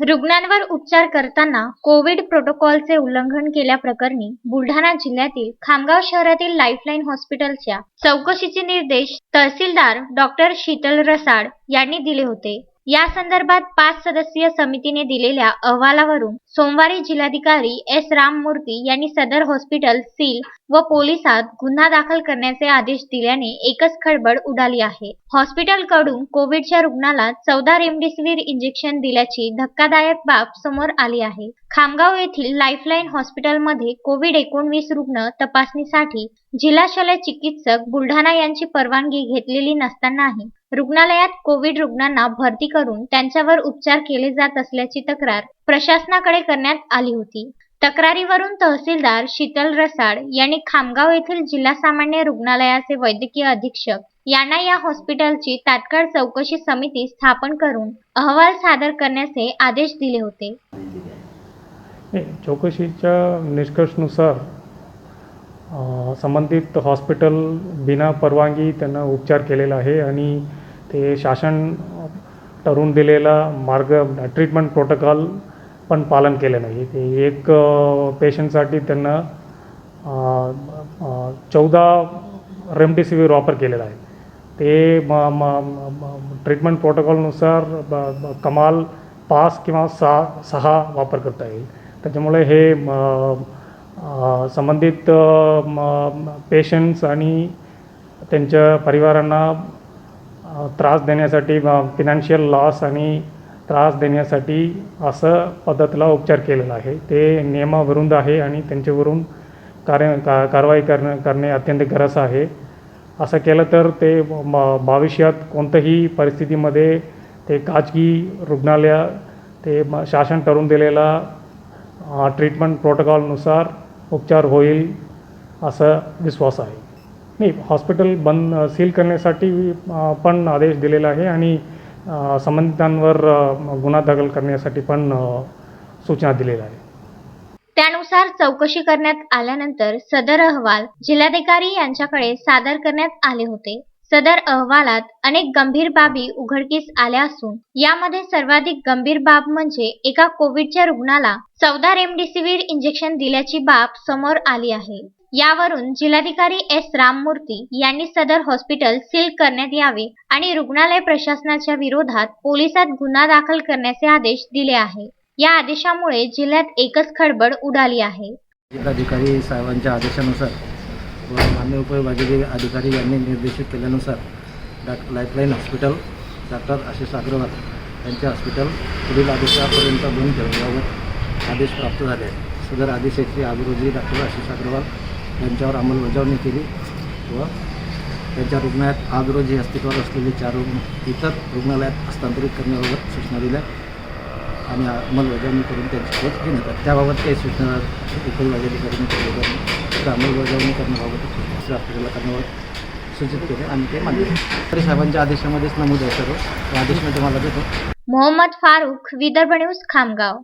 रुग्णांवर उपचार करताना कोविड प्रोटोकॉलचे उल्लंघन केल्याप्रकरणी बुलढाणा जिल्ह्यातील खामगाव शहरातील लाईफलाईन हॉस्पिटलच्या चौकशीचे निर्देश तहसीलदार डॉक्टर शीतल रसाळ यांनी दिले होते. या संदर्भात पाच सदस्यीय समितीने दिलेल्या अहवालावरून सोमवारी जिल्हाधिकारी एस राममूर्ती यांनी सदर हॉस्पिटल सील व पोलिसात गुन्हा दाखल करण्याचे आदेश दिल्याने एकच खळबळ उडाली आहे. हॉस्पिटलकडून कोविडच्या रुग्णाला चौदा रेमडेसिवीर इंजेक्शन दिल्याची धक्कादायक बाब समोर आली आहे. खामगाव येथील लाईफलाईन हॉस्पिटलमध्ये कोविड एकोणवीस रुग्ण तपासणीसाठी जिल्हा शल्य चिकित्सक बुलढाणा यांची परवानगी घेतलेली नसतानाही रुग्णालयात कोविड रुग्णांना भरती करून त्यांच्यावर उपचार केले जात असल्याची तक्रार प्रशासनाकडे करण्यात आली होती. तक्रारीवरून तहसीलदार शीतल रसाळ यांनी खामगाव येथील जिल्हा सामान्य रुग्णालयाचे वैद्यकीय अधीक्षक यांना या हॉस्पिटलची तात्काळ चौकशी समिती स्थापन करून अहवाल सादर करण्याचे आदेश दिले होते. चौकशीच्या निष्कर्षनुसार संबंधित हॉस्पिटल बिना परवानगी त्यांना उपचार केलेला आहे आणि ते शासन ठरवून दिलेला मार्ग ट्रीटमेंट प्रोटोकॉल पण पालन केलं नाही. ते एक पेशंटसाठी त्यांना चौदा रेमडेसिवीर वापर केलेला आहे. ते म म ट्रीटमेंट प्रोटोकॉलनुसार ब कमाल पाच किंवा सहा सहा वापर करता येईल. त्याच्यामुळे हे म, संबंधित पेशंट्स आणि त्यांच्या परिवारांना त्रास देण्यासाठी फिनान्शियल लॉस आणि त्रास देण्यासाठी असं पद्धतीला उपचार केलेला आहे. ते नियमाविरुद्ध आहे आणि त्यांच्यावरून कार्य का कारवाई करणं करणे अत्यंत गरज आहे. असं केलं तर ते म भविष्यात कोणत्याही परिस्थितीमध्ये ते खाजगी रुग्णालय ते शासन ठरवून दिलेला ट्रीटमेंट प्रोटोकॉलनुसार उपचार होईल असा विश्वास आहे. नाही हॉस्पिटल बंद सील करण्यासाठी पण आदेश दिलेला आहे आणि संबंधितांवर गुन्हा दाखल करण्यासाठी पण सूचना दिलेल्या आहे त्यानुसार चौकशी करण्यात आल्यानंतर सदर अहवाल जिल्हाधिकारी यांच्याकडे सादर करण्यात आले होते. सदर अहवालात अनेक गंभीर बाबी उघडकीस आल्या असून यामध्ये सर्वाधिक गंभीर बाब म्हणजे एका कोविडच्या रुग्णाला चौदा रेमडेसिवीर इंजेक्शन दिल्याची बाब समोर आली आहे. यावरून जिल्हाधिकारी एस. राममूर्ती यांनी सदर हॉस्पिटल सील करण्यात यावे आणि रुग्णालय प्रशासनाच्या विरोधात पोलिसात गुन्हा दाखल करण्याचे आदेश दिले आहे. या आदेशामुळे जिल्ह्यात एकच खळबळ उडाली आहे. जिल्हाधिकारी साहेबांच्या आदेशानुसार व मान्य उपविभागीय अधिकारी यांनी निर्देशित केल्यानुसार doctor lifeline hospital doctor Ashish Agrawal यांचे हॉस्पिटल पुढील आदेशापर्यंत बंद ठेवण्याबाबत आदेश प्राप्त झाले. आहे सदर आदेशाची आज रोजी डॉक्टर आशिष अग्रवाल यांच्यावर अंमलबजावणी केली व त्यांच्या रुग्णालयात आज रोजी अस्तित्वात असलेले चार रुग्ण इतर रुग्णालयात हस्तांतरित करण्याबाबत सूचना दिल्या. आणि अंमलबजावणी करून त्यांची शोध घेण्यात आली. त्याबाबत काही सूचना उपविभागाधिकाऱ्यांनी केली तर अंमलबजावणी करण्याबाबत आपल्याला करण्याबाबत सूचित केले आणि ते मान्य तरी साहेबांच्या आदेशामध्येच नमूद आहे सर्व. आदेश मी तुम्हाला देतो. मोहम्मद फारुख विदर्भ न्यूज खामगाव.